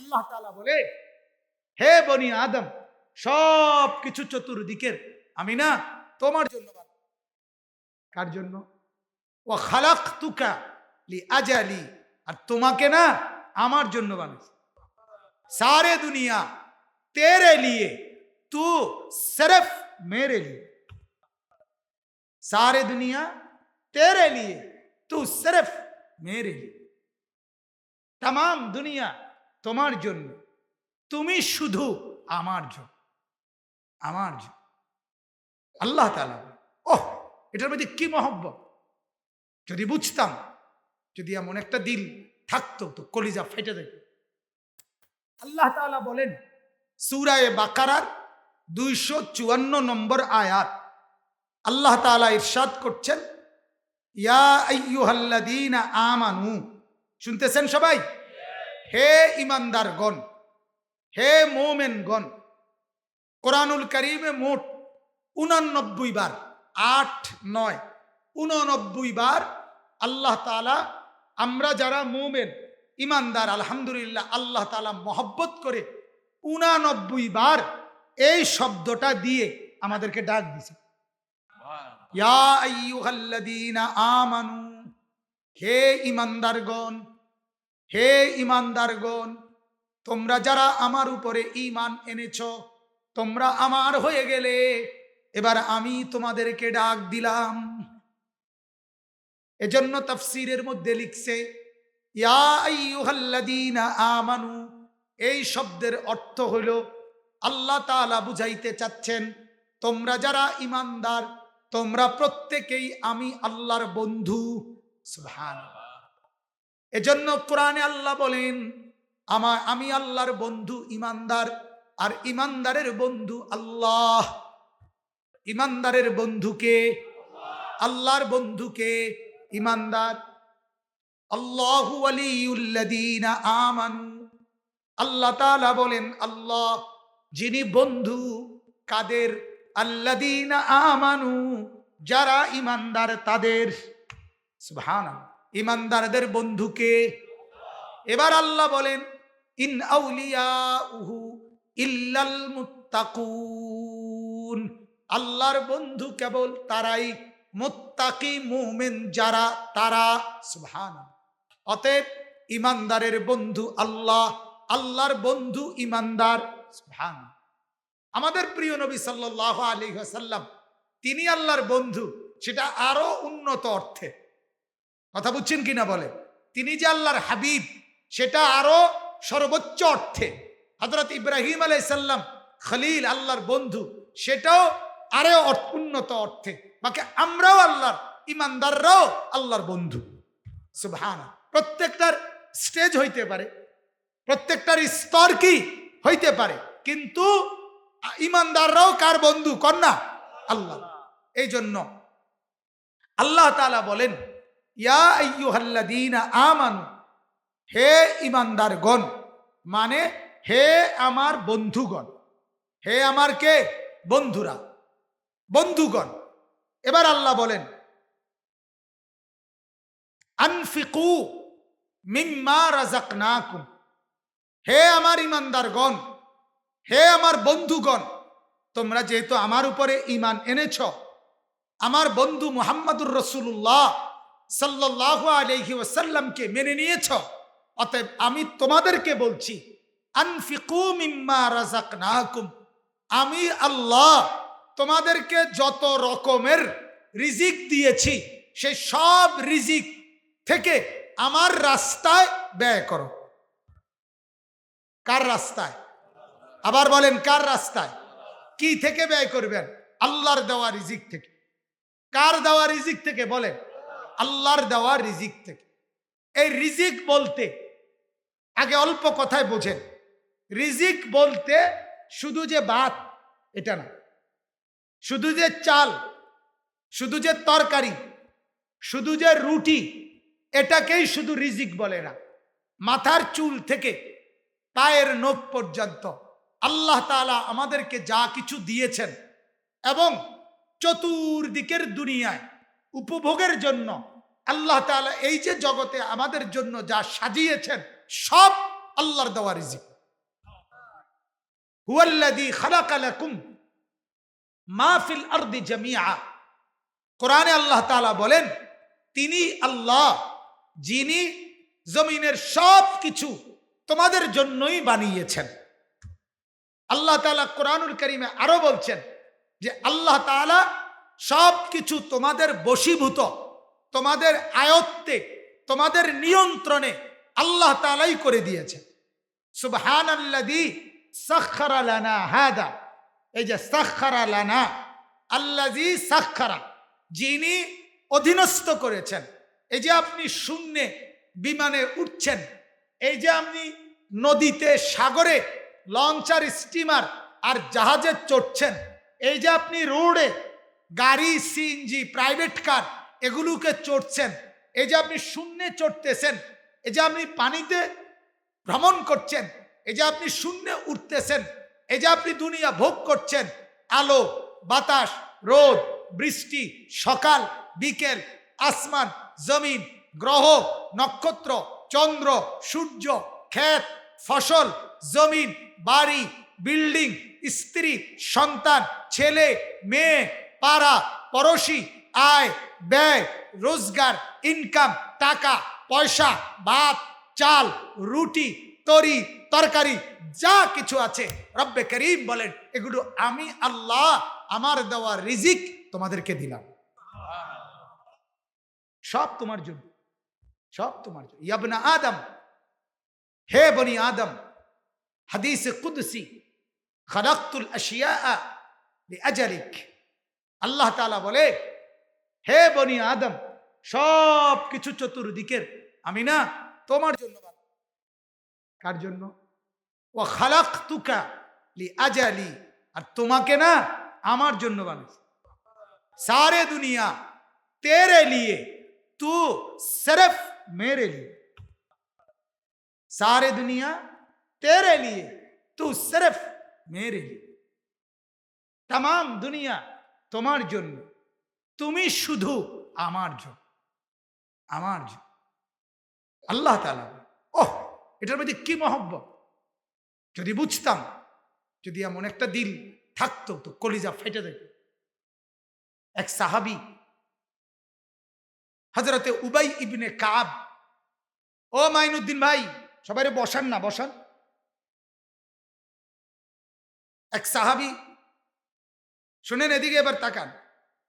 আল্লাহ তাআলা বলে হে বনি আদম সব কিছু চতুর্দিকের আমি না তোমার জন্য বানাই। কার জন্য ও খালাক তুকা লি আজালি আর তোমাকে না আমার জন্য বানিয়েছি सारे दुनिया तेरे लिए तू सिर्फ मेरे लिए सारे दुनिया तेरे लिए तू सिर्फ मेरे लिए तमाम दुनिया তোমার জন্য। তুমি শুধু আমার জন্য। আমার জন্য। আল্লাহ তালা ওহ, এটার মধ্যে কি মহব্বত? যদি বুঝতাম, যদি এমন একটা দিল থাকতো, তো কলিজা ফেটে যেত। আল্লাহ তাআলা বলেন, সুরায়ে বাকারার দুইশো চুয়ান্ন নম্বর আয়াত। আল্লাহ তাআলা ইরশাদ করছেন, ইয়া আমানু। শুনতেছেন সবাই? হে ইমানদারগণ, হে মোমেনগণ, কোরআনুল করিমে মোট উনানব্বই বার, আট নয়, উননব্বই বার আল্লাহ তাআলা আমরা যারা মোমেন, ইমানদার, আলহামদুলিল্লাহ আল্লাহ তালা মহব্বত করে উনানব্বই বার এই শব্দটা দিয়ে আমাদেরকে ডাক দিছে। ইয়া হে ইমানদারগণ হে ইমানদারগণ, তোমরা যারা আমার উপরে ঈমান এনেছ, তোমরা আমার হয়ে গেলে, এবার আমি তোমাদেরকে ডাক দিলাম। এজন্য তাফসীরের মধ্যে লিখছে আমানু, এই শব্দের অর্থ হইল, আল্লাহ তাআলা বুঝাইতে চাচ্ছেন, তোমরা যারা ইমানদার তোমরা প্রত্যেকেই আমি আল্লাহর বন্ধু। সুবহানাল্লাহ। এজন্য কোরআনে আল্লাহ বলেন, আমার, আমি আল্লাহর বন্ধু ইমানদার, আর ইমানদারের বন্ধু আল্লাহ। ইমানদারের বন্ধুকে আল্লাহর বন্ধুকে ইমানদার। আল্লাহু আলিউল্লাযীনা আমানু। আল্লাহ তাআলা বলেন, আল্লাহ, যিনি বন্ধু, কাদের? আল্লাযীনা আমানু, যারা ইমানদার তাদের। সুবহানাল্লাহ। ইমানদারদের বন্ধুকে। এবার আল্লাহ বলেন, ইন আউলিয়াউহু ইল্লাল মুত্তাকুন। আল্লাহর বন্ধু কেবল তারাই, মুত্তাকি মুমিন যারা, তারা সুবহানাল্লাহ। অতএব ইমানদারের বন্ধু আল্লাহ, আল্লাহর বন্ধু ইমানদার, সুবহানাল্লাহ। আমাদের প্রিয় নবী সাল্লাহ আলী সাল্লাম তিনি আল্লাহর বন্ধু, সেটা আরও উন্নত অর্থে। কথা বুঝছেন কিনা বলে? তিনি যে আল্লাহর হাবিব, সেটা আরও সর্বোচ্চ অর্থে। হজরত ইব্রাহিম আলাইসাল্লাম খলিল, আল্লাহর বন্ধু, সেটাও আরও উন্নত অর্থে। বাকি আমরাও আল্লাহর ইমানদাররাও আল্লাহর বন্ধু। সুবহানা প্রত্যেকটার স্টেজ হইতে পারে, প্রত্যেকটার স্তর কি হইতে পারে, কিন্তু ইমানদাররাও কার বন্ধু কন্যা আল্লাহ। এই জন্য আল্লাহ তাআলা বলেন ইয়া আমানু, হে ইমানদারগণ মানে হে আমার বন্ধুগণ, হে আমার কে? বন্ধুরা, বন্ধুগণ। এবার আল্লাহ বলেন, আনফিকু মিম্মা রাজাকনাকুম হে আমার ইমানদারগণ হে আমার বন্ধুগণ, তোমরা যেহেতু আমার উপরে ইমান এনেছ, আমার বন্ধু মোহাম্মদুর রসুল্লাহ সাল্লাহ আলহি ওসাল্লামকে মেনে নিয়েছ। অতএব আমি তোমাদেরকে বলছি আমি আল্লাহ তোমাদেরকে যত রকমের রিজিক দিয়েছি, সে সব রিজিক থেকে আমার রাস্তায় ব্যয় করো। কার রাস্তায়? আবার বলেন, কার রাস্তায়? কি থেকে ব্যয় করবেন? আল্লাহর দেওয়া রিজিক থেকে। কার দেওয়া রিজিক থেকে? বলেন। আল্লাহর দেওয়া রিজিক থেকে। এই রিজিক বলতে, আগে অল্প কথায় বোঝেন। রিজিক বলতে শুধু যে ভাত, এটা না। শুধু যে চাল, শুধু যে তরকারি, শুধু যে রুটি, এটাকেই শুধু রিজিক বলে না। মাথার চুল থেকে পায়ের নখ পর্যন্ত আল্লাহ তাআলা আমাদেরকে যা কিছু দিয়েছেন এবং চতুর্দিকের দুনিয়ায় উপভোগের জন্য আল্লাহ তাআলা এই যে জগতে আমাদের জন্য যা সাজিয়েছেন, সব আল্লাহর দেওয়া রিজিক। হুয়াল্লাযী খালাকা লাকুম মা ফিল আরদি জামিআ। কোরআনে আল্লাহ তাআলা বলেন, তিনি আল্লাহ, যিনি জমিনের সব কিছু তোমাদের জন্যই বানিয়েছেন। আল্লাহ তাআলা কোরআনুল করিমে আরও বলছেন যে আল্লাহ তাআলা সব কিছু তোমাদের বশীভূত, তোমাদের আয়ত্তে, তোমাদের নিয়ন্ত্রণে আল্লাহ তাআলাই করে দিয়েছেন সুবহান আল্লাদি সাক্ষারা লানা হাদা। এই যে সাক্ষারা লানা আল্লাজি সাক্ষারা যিনি অধীনস্থ করেছেন। এই যে আপনি শূন্যে বিমানে উঠছেন, এই যে আপনি নদীতে, সাগরে লঞ্চার, স্টিমার আর জাহাজে চড়ছেন, এই যে আপনি রোডে গাড়ি সিএনজি প্রাইভেট কার এগুলোকে চড়ছেন। এই যে আপনি শূন্যে চড়তেছেন, এই যে আপনি পানিতে ভ্রমণ করছেন, এই যে আপনি শূন্যে উঠতেছেন, এই যে আপনি দুনিয়া ভোগ করছেন, আলো, বাতাস, রোদ, বৃষ্টি, সকাল, বিকেল, আসমান, জমিন, গ্রহ, নক্ষত্র, চন্দ্র, সূর্য, ক্ষেত, ফসল, জমিন, বাড়ি, বিল্ডিং, স্ত্রী, সন্তান, ছেলে, মেয়ে পাড়া, পড়শি, আয়, ব্যয়, রোজগার ইনকাম টাকা, পয়সা, ভাত, চাল, রুটি, তরি, তরকারি, যা কিছু আছে, রব্বে করিম বলেন, এগুলো আমি আল্লাহ আমার দেওয়া রিজিক তোমাদেরকে দিলাম। সব তোমার জন্য, সব তোমার জন্য। ইয়াবনা আদম, হে বনি আদম, হাদিস কুদসি, খালাক্তুল আশিয়া আজালিক। আল্লাহ তাআলা বলে হে বনি আদম সব কিছু চতুর্দিকের আমি না তোমার জন্য বানাই। কার জন্য ও খালাক তুকা লি আজালি আর তোমাকে না আমার জন্য বানাইছি সারে দুনিয়া তেরে লিয়ে तू सिर्फ मेरे लिए सारे दुनिया तेरे लिए तू सिर्फ मेरे लिए तमाम দুনিয়া তোমার জন্য। তুমি শুধু আমার জন্য। আমার জন্য। আল্লাহ তালা ওহ, এটার মধ্যে কি মহব্বত? যদি বুঝতাম, যদি এমন একটা দিল থাকতো, তো কলিজা ফেটে দেয় এক সাহাবি হজরতে উবাই ইবনে কাব, ও মাইনুদ্দিন ভাই, সবাই বসান না, বসান। এক সাহাবি শুনেন এদিকে এবার তাকান।